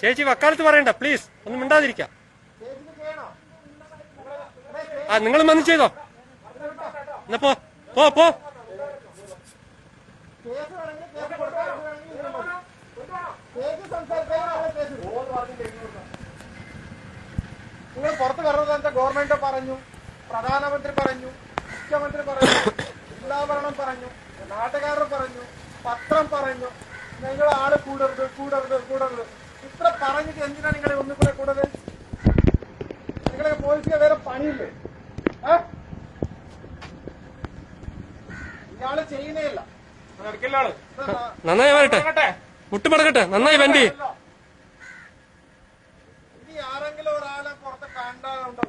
ചേച്ചി വക്കാലത്ത് പറയണ്ട പ്ലീസ് ഒന്നും മിണ്ടാതിരിക്കാം. ആ നിങ്ങൾ വന്ന് ചെയ്തോ. എന്നാ പോ പോ നിങ്ങൾ പുറത്ത് പറഞ്ഞത് എന്താ? ഗവൺമെന്റ് പറഞ്ഞു പ്രധാനമന്ത്രി പറഞ്ഞു മുഖ്യമന്ത്രി പറഞ്ഞു ജില്ലാഭരണം പറഞ്ഞു നാട്ടുകാരൻ പറഞ്ഞു പത്രം പറഞ്ഞു. നിങ്ങൾ ആൾ കൂടരുത് കൂടരുത് കൂടരുത്. എന്തിനാ നിങ്ങൾ ഒന്നും കൂടെ കൂടത്? നിങ്ങളെ പോലീസിന് വേറെ പണിയില്ലേ? ഇയാൾ ചെയ്യുന്നേയില്ല നന്നായി വരട്ടെ മുട്ടുമടക്കട്ടെ നന്നായി വണ്ടി. ഇനി ആരെങ്കിലും ഒരാളെ പുറത്ത് കണ്ടുണ്ടല്ലോ